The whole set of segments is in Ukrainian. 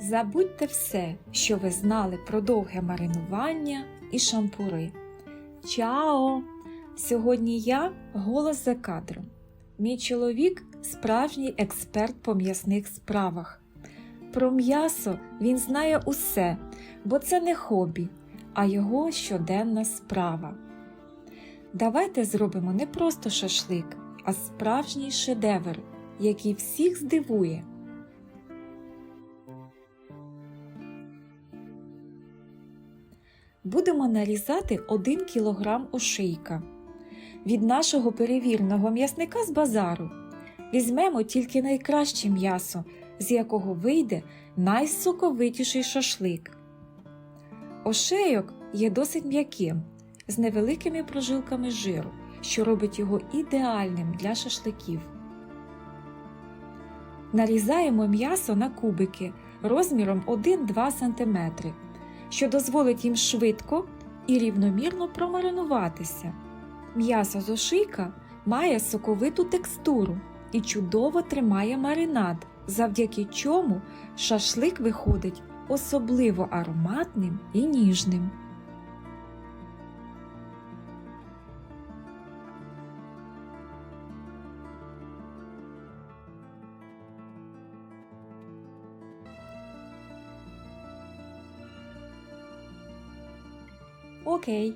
Забудьте все, що ви знали про довге маринування і шампури. Чао! Сьогодні я голос за кадром. Мій чоловік справжній експерт по м'ясних справах. Про м'ясо він знає усе, бо це не хобі, а його щоденна справа. Давайте зробимо не просто шашлик, а справжній шедевр, який всіх здивує. Будемо нарізати 1 кг ошийка. Від нашого перевірного м'ясника з базару. Візьмемо тільки найкраще м'ясо, з якого вийде найсоковитіший шашлик. Ошейок є досить м'яким, з невеликими прожилками жиру, що робить його ідеальним для шашликів. Нарізаємо м'ясо на кубики розміром 1-2 см, що дозволить їм швидко і рівномірно промаринуватися. М'ясо з ошийка має соковиту текстуру і чудово тримає маринад, завдяки чому шашлик виходить особливо ароматним і ніжним. Окей,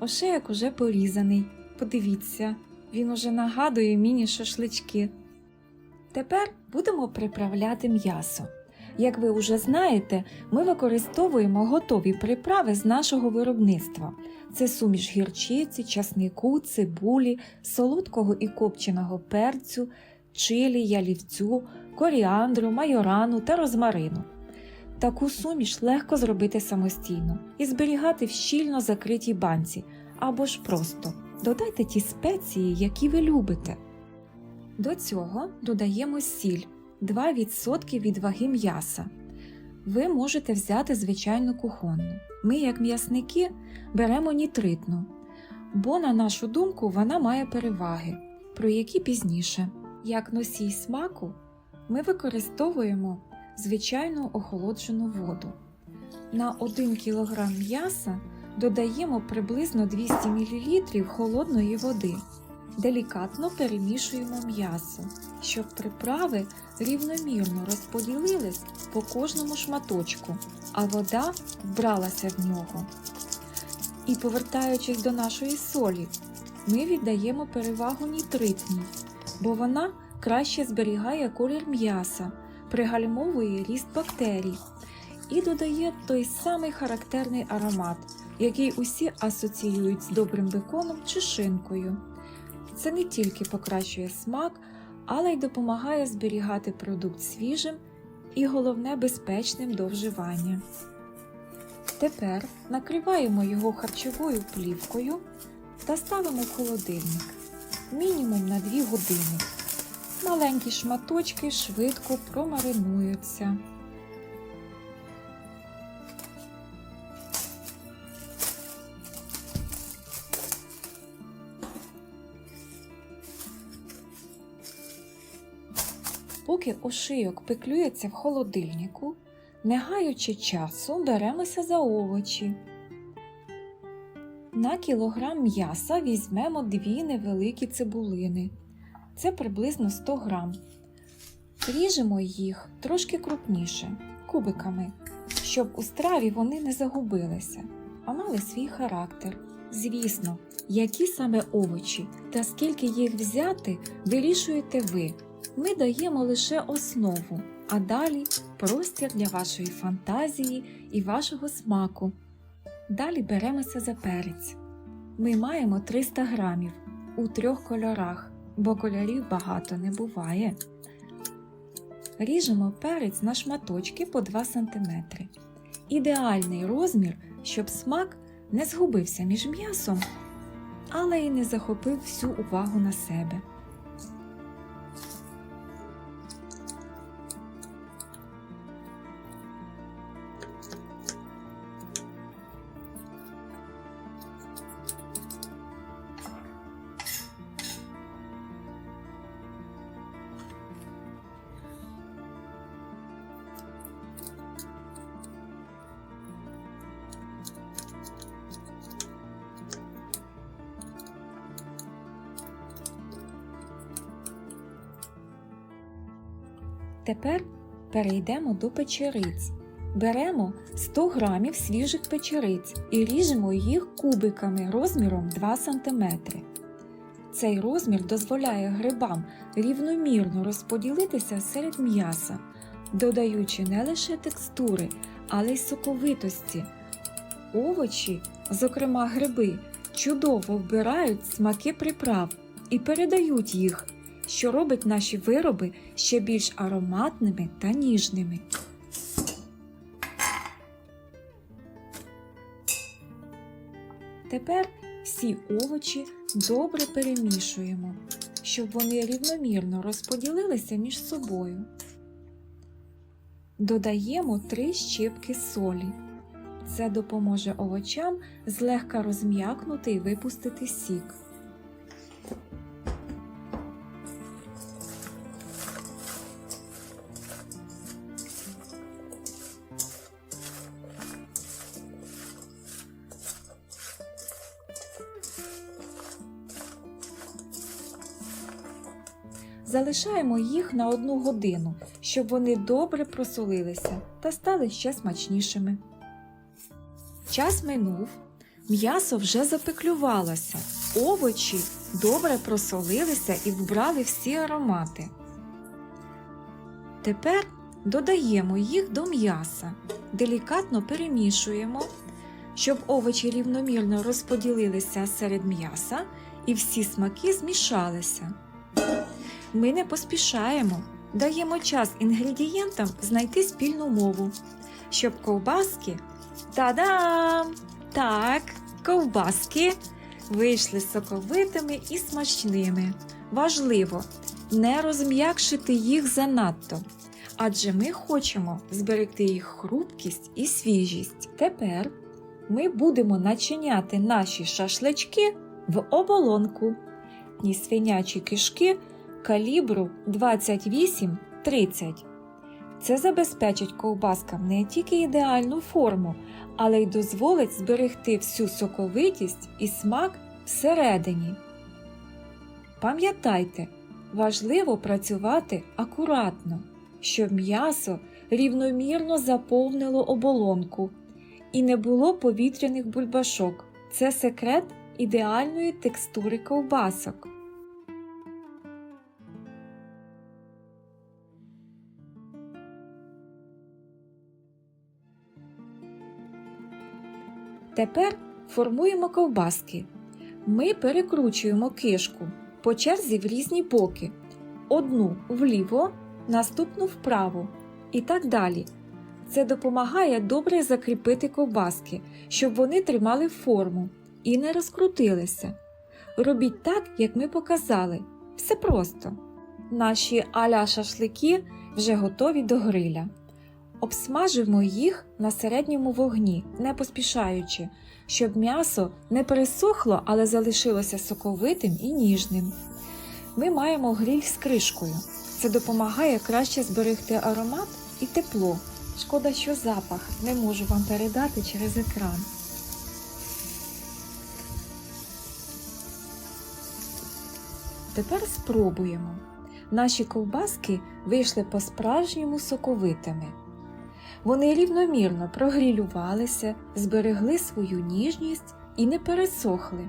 ошеяк уже порізаний. Подивіться, він уже нагадує міні-шашлички. Тепер будемо приправляти м'ясо. Як ви вже знаєте, ми використовуємо готові приправи з нашого виробництва. Це суміш гірчиці, часнику, цибулі, солодкого і копченого перцю, чилі, ялівцю, коріандру, майорану та розмарину. Таку суміш легко зробити самостійно і зберігати в щільно закритій банці або ж просто додайте ті спеції, які ви любите. До цього додаємо сіль 2% від ваги м'яса. Ви можете взяти звичайну кухонну. Ми, як м'ясники, беремо нітритну, бо, на нашу думку, вона має переваги, про які пізніше. Як носій смаку, ми використовуємо звичайну охолоджену воду. На 1 кг м'яса додаємо приблизно 200 мл холодної води. Делікатно перемішуємо м'ясо, щоб приправи рівномірно розподілились по кожному шматочку, а вода вбралася в нього. І повертаючись до нашої солі, ми віддаємо перевагу нітритній, бо вона краще зберігає колір м'яса, пригальмовує ріст бактерій і додає той самий характерний аромат, який усі асоціюють з добрим беконом чи шинкою. Це не тільки покращує смак, але й допомагає зберігати продукт свіжим і, головне, безпечним до вживання. Тепер накриваємо його харчовою плівкою та ставимо в холодильник мінімум на 2 години. Маленькі шматочки швидко промаринуються. Поки ошийок пеклюється в холодильнику, не гаючи часу, беремося за овочі. На кілограм м'яса візьмемо дві невеликі цибулини. Це приблизно 100 грам. Ріжемо їх трошки крупніше, кубиками, щоб у страві вони не загубилися, а мали свій характер. Звісно, які саме овочі та скільки їх взяти, вирішуєте ви. Ми даємо лише основу, а далі простір для вашої фантазії і вашого смаку. Далі беремося за перець. Ми маємо 300 грамів у трьох кольорах, бо кольорів багато не буває. Ріжемо перець на шматочки по 2 см. Ідеальний розмір, щоб смак не згубився між м'ясом, але й не захопив всю увагу на себе. Тепер перейдемо до печериць. Беремо 100 грамів свіжих печериць і ріжемо їх кубиками розміром 2 см. Цей розмір дозволяє грибам рівномірно розподілитися серед м'яса, додаючи не лише текстури, але й соковитості. Овочі, зокрема гриби, чудово вбирають смаки приправ і передають їх, що робить наші вироби ще більш ароматними та ніжними. Тепер всі овочі добре перемішуємо, щоб вони рівномірно розподілилися між собою. Додаємо 3 щепки солі. Це допоможе овочам злегка розм'якнути і випустити сік. Залишаємо їх на одну годину, щоб вони добре просолилися та стали ще смачнішими. Час минув, м'ясо вже запеклювалося, овочі добре просолилися і вбрали всі аромати. Тепер додаємо їх до м'яса, делікатно перемішуємо, щоб овочі рівномірно розподілилися серед м'яса і всі смаки змішалися. Ми не поспішаємо, даємо час інгредієнтам знайти спільну мову, щоб ковбаски та-дам! Так, ковбаски вийшли соковитими і смачними. Важливо не розм'якшити їх занадто, адже ми хочемо зберегти їх хрупкість і свіжість. Тепер ми будемо начиняти наші шашлички в оболонку. Ні свинячі кишки калібру 28-30. Це забезпечить ковбаскам не тільки ідеальну форму, але й дозволить зберегти всю соковитість і смак всередині. Пам'ятайте, важливо працювати акуратно, щоб м'ясо рівномірно заповнило оболонку і не було повітряних бульбашок. Це секрет ідеальної текстури ковбасок. Тепер формуємо ковбаски. Ми перекручуємо кишку по черзі в різні боки. Одну вліво, наступну вправо і так далі. Це допомагає добре закріпити ковбаски, щоб вони тримали форму і не розкрутилися. Робіть так, як ми показали. Все просто. Наші аля шашлики вже готові до гриля. Обсмажимо їх на середньому вогні, не поспішаючи, щоб м'ясо не пересохло, але залишилося соковитим і ніжним. Ми маємо гриль з кришкою. Це допомагає краще зберегти аромат і тепло. Шкода, що запах не можу вам передати через екран. Тепер спробуємо. Наші ковбаски вийшли по-справжньому соковитими. Вони рівномірно прогрілювалися, зберегли свою ніжність і не пересохли.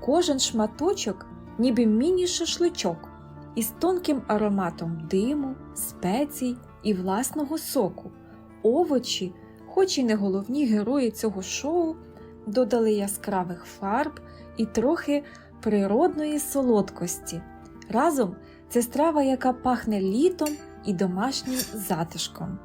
Кожен шматочок, ніби міні-шашличок, із тонким ароматом диму, спецій і власного соку. Овочі, хоч і не головні герої цього шоу, додали яскравих фарб і трохи природної солодкості. Разом це страва, яка пахне літом і домашнім затишком.